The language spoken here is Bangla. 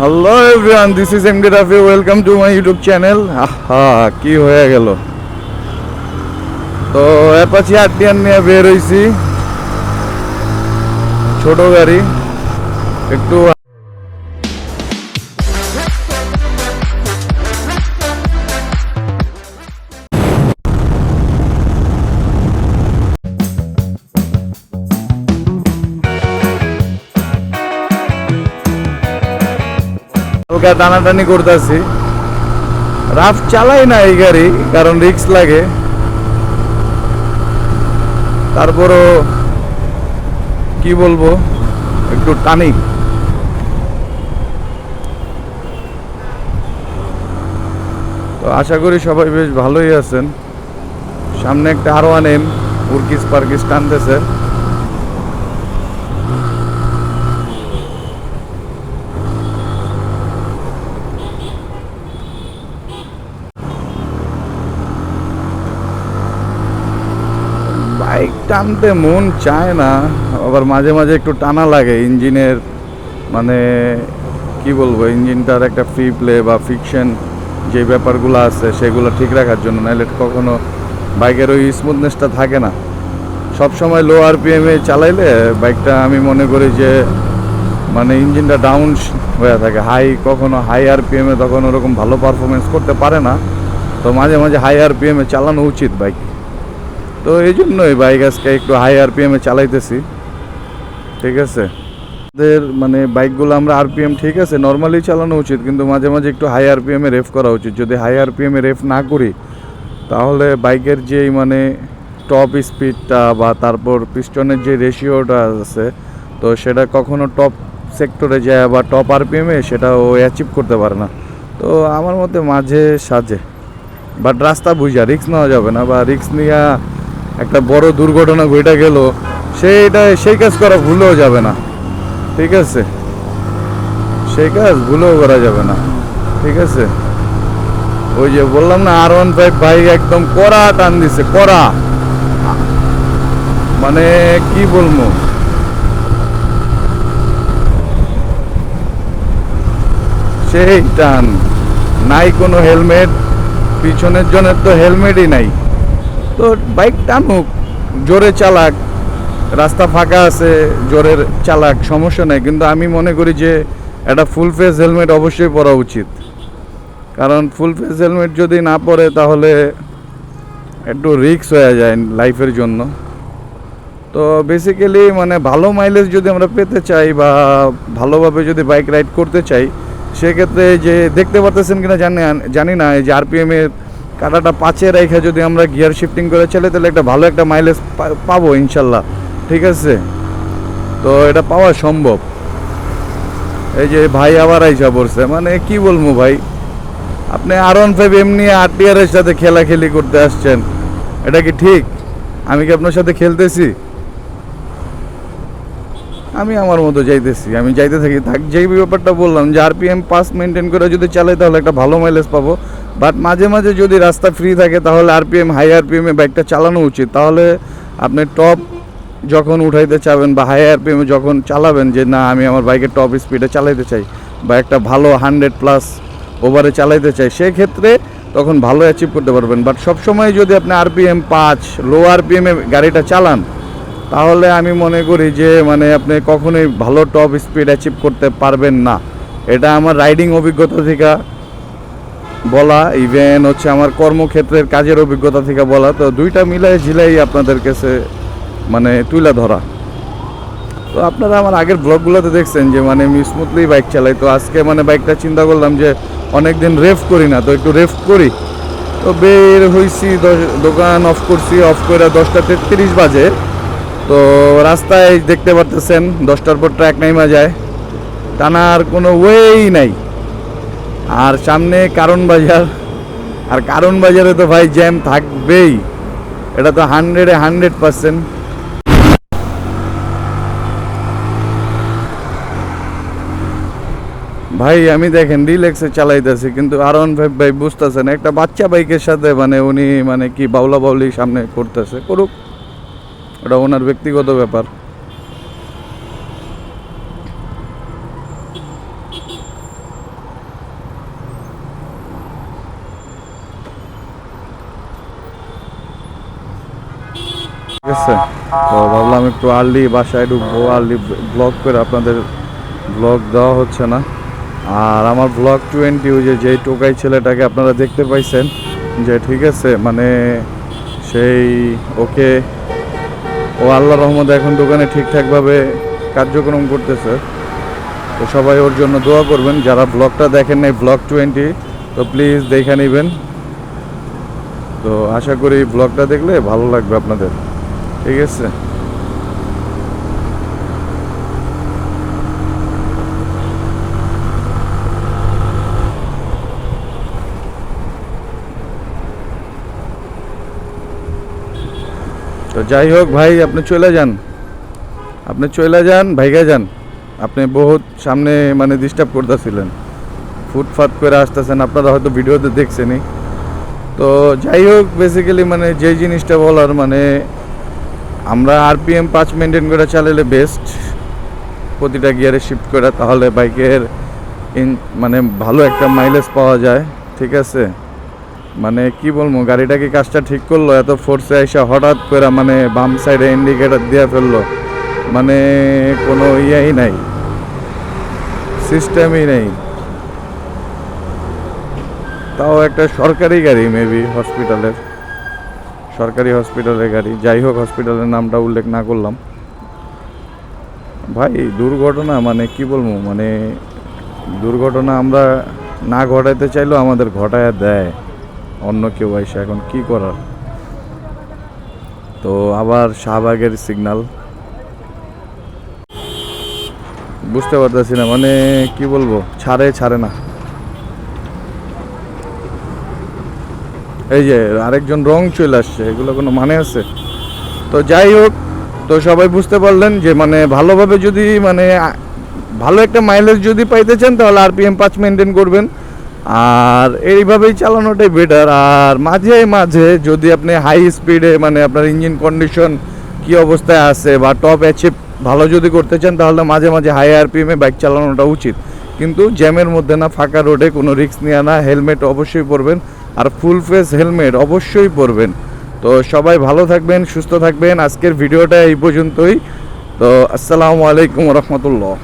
Hello everyone this is MD Rafi welcome to my YouTube channel আহা কি হয়ে গেল? তো অ্যাপাচি আরটিআর নিয়ে বের হয়েছি ছোট গাড়ি। একটু হালকা টানাটানি করতেছি। রাফ চালাই না এই গাড়ি, কারণ রিক্স লাগে। তারপরও কি বলব, একটু টানি। তো আশা করি সবাই বেশ ভালোই আছেন। সামনে একটা আরও আনেন উর্কিস পার্কিস টানতেছে বাইক টানতে মন চায় না, আবার মাঝে মাঝে একটু টানা লাগে। ইঞ্জিনের মানে কি বলব, ইঞ্জিনটার একটা ফ্রি প্লে বা ফিকশন যে ব্যাপারগুলো আছে, সেগুলো ঠিক রাখার জন্য। নাহলে কখনো বাইকের ওই স্মুথনেসটা থাকে না। সব সময় লো আরপিএমে চালাইলে বাইকটা আমি মনে করি যে মানে ইঞ্জিনটা ডাউন হয়ে থাকে। হাই কখনো হাই আরপিএমে তখন ওরকম ভালো পারফরমেন্স করতে পারে না। তো মাঝে মাঝে হাই আরপিএমে চালানো উচিত বাইক। তো এই জন্যই বাইক আজকে একটু হাই আরপিএমে চালাইতেছি। ঠিক আছে? আমাদের মানে বাইকগুলো আমরা আরপিএম ঠিক আছে নর্মালি চালানো উচিত, কিন্তু মাঝে মাঝে একটু হাই আরপিএমে রেফ করা উচিত। যদি হাই আরপিএমে রেফ না করি, তাহলে বাইকের যেই মানে টপ স্পিডটা বা তারপর পিস্টনের যে রেশিওটা আছে, তো সেটা কখনো টপ সেক্টরে যায় বা টপ আরপিএমে সেটা ও অ্যাচিভ করতে পারে না। তো আমার মতে মাঝে সাজে বাট রাস্তা বুঝা রিক্স নেওয়া যাবে না বা রিক্স নিয়ে একটা বড় দুর্ঘটনা ঘটে গেল, সেইটা, সেই কাজ করা ভুলেও যাবে না। ঠিক আছে? সেই কাজ ভুলেও করা যাবে না। ঠিক আছে? ওই যে বললাম না আর ওয়ান ফাইভ ভাই একদম কড়া টান দিছে, কড়া। মানে কি বলব? সেই টান। নাই কোনো হেলমেট, পিছনের জনের তো হেলমেটই নাই। তো বাইক টানুক জোরে চালাক, রাস্তা ফাঁকা আছে, জোরের চালাক, সমস্যা নেই। কিন্তু আমি মনে করি যে একটা ফুল ফেস হেলমেট অবশ্যই পরা উচিত। কারণ ফুল ফেস হেলমেট যদি না পরে তাহলে একটু রিস্ক হয়ে যায় লাইফের জন্য। তো বেসিক্যালি মানে ভালো মাইলেজ যদি আমরা পেতে চাই বা ভালোভাবে যদি বাইক রাইড করতে চাই, সেক্ষেত্রে যে দেখতে পাচ্ছেন কিনা জানি জানি না যে আরপিএম এর কাটাটা পাঁচে রেখে যদি আমরা গিয়ার শিফটিং করে চলে, তাহলে একটা ভালো একটা মাইলেজ পাবো ইনশাল্লাহ। ঠিক আছে? তো এটা পাওয়া সম্ভব। এই যে ভাই আবার আইসা পড়ছে। মানে কি বলব ভাই? আপনি আর ওয়ান ফাইভ এমনি আরটিআর এর সাথে খেলাখেলি করতে আসছেন। এটা কি ঠিক? আমি কি আপনার সাথে খেলতেছি? আমি আমার মতো যাইতেছি। আমি যাইতে থাকি। থাক, যেই ব্যাপারটা বললাম যে আরপিএম পাস মেনটেন করে যদি চালাই, তাহলে একটা ভালো মাইলেজ পাবো। বাট মাঝে মাঝে যদি রাস্তা ফ্রি থাকে, তাহলে আরপিএম হাই আরপিএমে বাইকটা চালানো উচিত। তাহলে আপনি টপ যখন উঠাইতে চাবেন বা হাই আরপিএমে যখন চালাবেন যে, না, আমি আমার বাইকের টপ স্পিডে চালাইতে চাই বা একটা ভালো হান্ড্রেড প্লাস ওভারে চালাইতে চাই, সেক্ষেত্রে তখন ভালো অ্যাচিভ করতে পারবেন। বাট সবসময় যদি আপনি আরপিএম পাঁচ লো আরপিএমে গাড়িটা চালান, তাহলে আমি মনে করি যে মানে আপনি কখনোই ভালো টপ স্পিড অ্যাচিভ করতে পারবেন না। এটা আমার রাইডিং অভিজ্ঞতা থেকে বলা ইভেন হচ্ছে আমার কর্মক্ষেত্রের কাজের অভিজ্ঞতা থেকে বলা, তো দুইটা মিলাই ঝিলাই আপনাদের কাছে মানে তুলে ধরা। তো আপনারা আমার আগের ব্লগগুলোতে দেখছেন যে মানে আমি স্মুথলি বাইক চালাই, তো আজকে মানে বাইকটা চিন্তা করলাম যে অনেক দিন রেফ করি না, তো একটু রেফ করি। তো বের হয়েছি দোকান অফ করছি অফ করে দশটা তেত্রিশ বাজে। তো রাস্তায় দেখতে পারতেছেন, দশটার পর ট্র্যাক নাইমা যায়। টানার কোনো ওয়েই নাই। আর সামনে কারণ বাজার। আর কারণ বাজারে তো ভাই জ্যাম থাকবেই। এটা তো হান্ড্রেডে হান্ড্রেড পার্সেন্ট ভাই, আমি দেখেন রিল্যাক্সে চালাইতেছি, কিন্তু আর ওয়ান ফাইভ ভাই বুঝতেছেন, একটা বাচ্চা বাইকের সাথে মানে উনি মানে কি বাউলা বাউলি সামনে করতেছে, করুক। ওটা ওনার ব্যক্তিগত ব্যাপার। ঠিক আছে তো ভাবলাম একটু আর্লি বাসায় ঢুকবো, আর্লি ব্লগ করে আপনাদের ব্লগ দেওয়া হচ্ছে না। আর আমার ব্লগ টোয়েন্টি ওই যে, যেই টোকাই ছেলেটাকে আপনারা দেখতে পাইছেন, যে ঠিক আছে মানে সেই ওকে, ও আল্লাহ রহমতে এখন দোকানে ঠিকঠাকভাবে কার্যক্রম করতেছে। তো সবাই ওর জন্য দোয়া করবেন, যারা ব্লগটা দেখেন নাই ব্লগ টোয়েন্টি তো প্লিজ দেখে নেবেন। তো আশা করি ব্লগটা দেখলে ভালো লাগবে আপনাদের। ঠিক আছে। তো যাই হোক ভাই, আপনি চলে যান। আপনি চলে যান, ভাইগা যান। আপনি বহুত সামনে মানে ডিস্টার্ব করতেছিলেন। ফুটফাত করে আসতেছেন, আপনারা হয়তো ভিডিওতে দেখছেনই। তো যাই হোক বেসিক্যালি মানে যেই জিনিসটা বলার মানে আমরা আরপিএম পাঁচ মেনটেন করে চালালে বেস্ট প্রতিটা গিয়ারে শিফট করে, তাহলে বাইকের ইন মানে ভালো একটা মাইলেজ পাওয়া যায়, ঠিক আছে? মানে কি বলব, গাড়িটা কি কাজটা ঠিক করল? এত ফোর্সে এসে হঠাৎ করে মানে বাম সাইডে ইন্ডিকেটার দিয়ে ফেলল। মানে কোনো ইয়েই নাই। সিস্টেমই নেই। তাও একটা সরকারি গাড়ি মেবি হসপিটালের সরকারি হসপিটালের গাড়ি যাই হোক হসপিটালের নামটা উল্লেখ না করলাম। ভাই, দুর্ঘটনা মানে কি বলব? মানে দুর্ঘটনা আমরা না ঘটাইতে চাইলেও আমাদের ঘটায় দেয়। অন্য কেউ এসে এখন কি করার? তো আবার শাহবাগের সিগনাল বুঝতে পারতেছি না মানে কি বলব? ছাড়ে ছাড়ে না। এই যে আরেকজন রং চলে আসছে, এগুলো কোনো মানে আছে? তো যাই হোক, তো সবাই বুঝতে পারলেন যে মানে ভালোভাবে যদি মানে ভালো একটা মাইলেজ যদি পাইতে চান, তাহলে আরপিএম পাঁচ মেনটেন করবেন। আর এইভাবেই চালানোটাই বেটার আর মাঝে মাঝে যদি আপনি হাই স্পিডে মানে আপনার ইঞ্জিন কন্ডিশন কি অবস্থায় আছে বা টপ অ্যাচিভ ভালো যদি করতে চান, তাহলে মাঝে মাঝে হাই আরপিএমে বাইক চালানোটা উচিত। কিন্তু জ্যামের মধ্যে না, ফাঁকা রোডে কোনো রিস্ক নেওয়া না হেলমেট অবশ্যই পরবেন। আর ফুল ফেস হেলমেট অবশ্যই পরবেন। তো সবাই ভালো থাকবেন, সুস্থ থাকবেন। আজকের ভিডিওটা এই পর্যন্তই। তো আসসালামু আলাইকুম রহমতুল্লাহ।